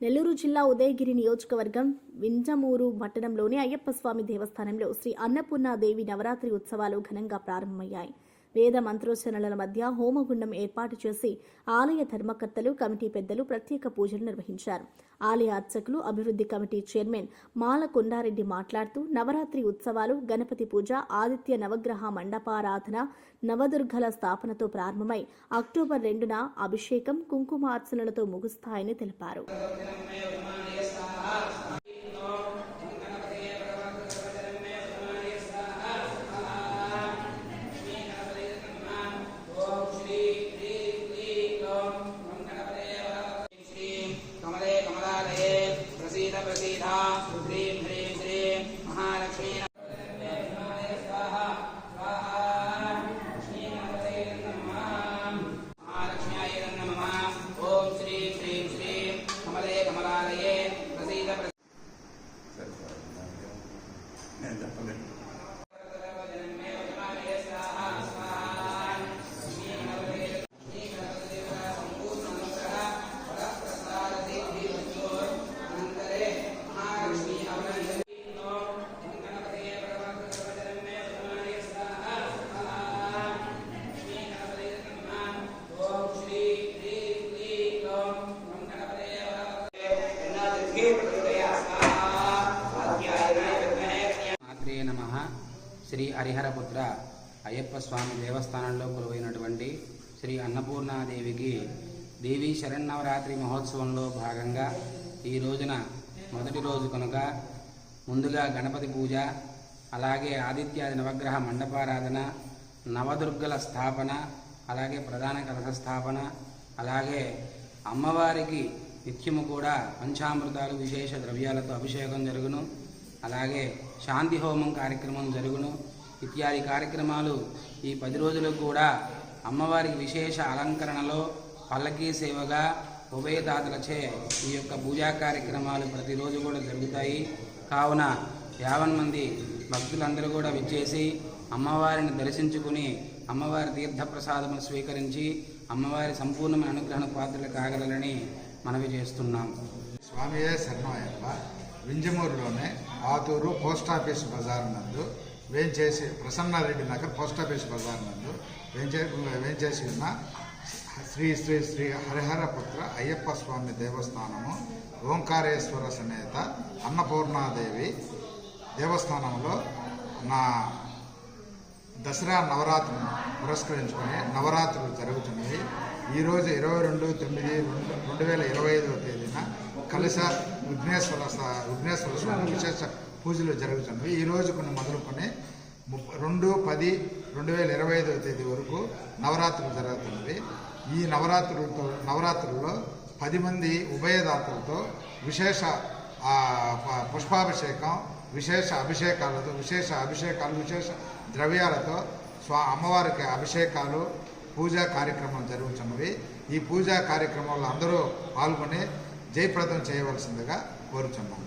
నెల్లూరు జిల్లా ఉదయగిరి నియోజకవర్గం వింజమూరు పట్టణంలోని అయ్యప్ప స్వామి దేవస్థానంలో శ్రీ అన్నపూర్ణాదేవి నవరాత్రి ఉత్సవాలు ఘనంగా ప్రారంభమయ్యాయి. వేద మంత్రోచ్చరణల మధ్య హోమగుండం ఏర్పాటు చేసి ఆలయ ధర్మకర్తలు కమిటీ పెద్దలు ప్రత్యేక పూజలు నిర్వహించారు. ఆలయ అర్చకులు అభివృద్ధి కమిటీ చైర్మన్ మాల కొండారెడ్డి మాట్లాడుతూ నవరాత్రి ఉత్సవాలు గణపతి పూజ ఆదిత్య నవగ్రహ మండపారాధన నవదుర్గల స్థాపనతో ప్రారంభమై అక్టోబర్ రెండున అభిషేకం కుంకుమార్చనలతో ముగుస్తాయని తెలిపారు. प्रसीद శ్రీ హరిహరపుత్ర అయ్యప్ప స్వామి దేవస్థానంలో కొలువైనటువంటి శ్రీ అన్నపూర్ణాదేవికి దేవీ శరన్నవరాత్రి మహోత్సవంలో భాగంగా ఈ రోజున మొదటి రోజు కనుక ముందుగా గణపతి పూజ అలాగే ఆదిత్యాది నవగ్రహ మండపారాధన నవదుర్గల స్థాపన అలాగే ప్రధాన కలశ స్థాపన అలాగే అమ్మవారికి నిత్యము కూడా పంచామృతాలు విశేష ద్రవ్యాలతో అభిషేకం జరుగును. అలాగే శాంతి హోమం కార్యక్రమం జరుగును. ఇత్యాది కార్యక్రమాలు ఈ పది రోజులు కూడా అమ్మవారికి విశేష అలంకరణలో పల్లకీ సేవగా ఉభయదాతలచే ఈ యొక్క పూజా కార్యక్రమాలు ప్రతిరోజు కూడా జరుగుతాయి. కావున యావన్ మంది భక్తులందరూ కూడా విచ్చేసి అమ్మవారిని దర్శించుకుని అమ్మవారి తీర్థప్రసాదములు స్వీకరించి అమ్మవారి సంపూర్ణమైన అనుగ్రహణ పాత్రలు కాగలరని మనవి చేస్తున్నాం. స్వామియే శరణమయ్యప్ప వింజమూరులోనే ఆతూరు పోస్ట్ ఆఫీస్ బజార్ నందు వేంచేసి ప్రసన్నారెడ్డి నగర్ పోస్ట్ ఆఫీస్ బజార్ నందు వేంచే వేంచేసి ఉన్న శ్రీ శ్రీ శ్రీ హరిహరపుత్ర అయ్యప్ప స్వామి దేవస్థానము ఓంకారేశ్వర సమేత అన్నపూర్ణాదేవి దేవస్థానంలో నా దసరా నవరాత్రులను పురస్కరించుకొని నవరాత్రులు జరుగుతున్నాయి. ఈరోజు ఇరవై రెండు తొమ్మిది రెండు రెండు వేల ఇరవై ఐదవ తేదీన కలశ విఘ్నేశ్వర విఘ్నేశ్వర స్వామి విశేష పూజలు జరుగుతున్నాయి ఈ రోజు కొన్ని మొదలుకొని రెండు పది రెండు వేల ఇరవై ఐదవ తేదీ వరకు నవరాత్రులు జరుగుతున్నవి. ఈ నవరాత్రులతో నవరాత్రుల్లో పది మంది ఉభయదాతలతో విశేష ప- పుష్పాభిషేకం విశేష అభిషేకాలతో విశేష అభిషేకాలు విశేష ద్రవ్యాలతో స్వా అమ్మవారికి అభిషేకాలు పూజా కార్యక్రమం జరుగుతున్నవి. ఈ పూజా కార్యక్రమంలో అందరూ పాల్గొని జయప్రదం చేయవలసిందిగా కోరుచున్నాను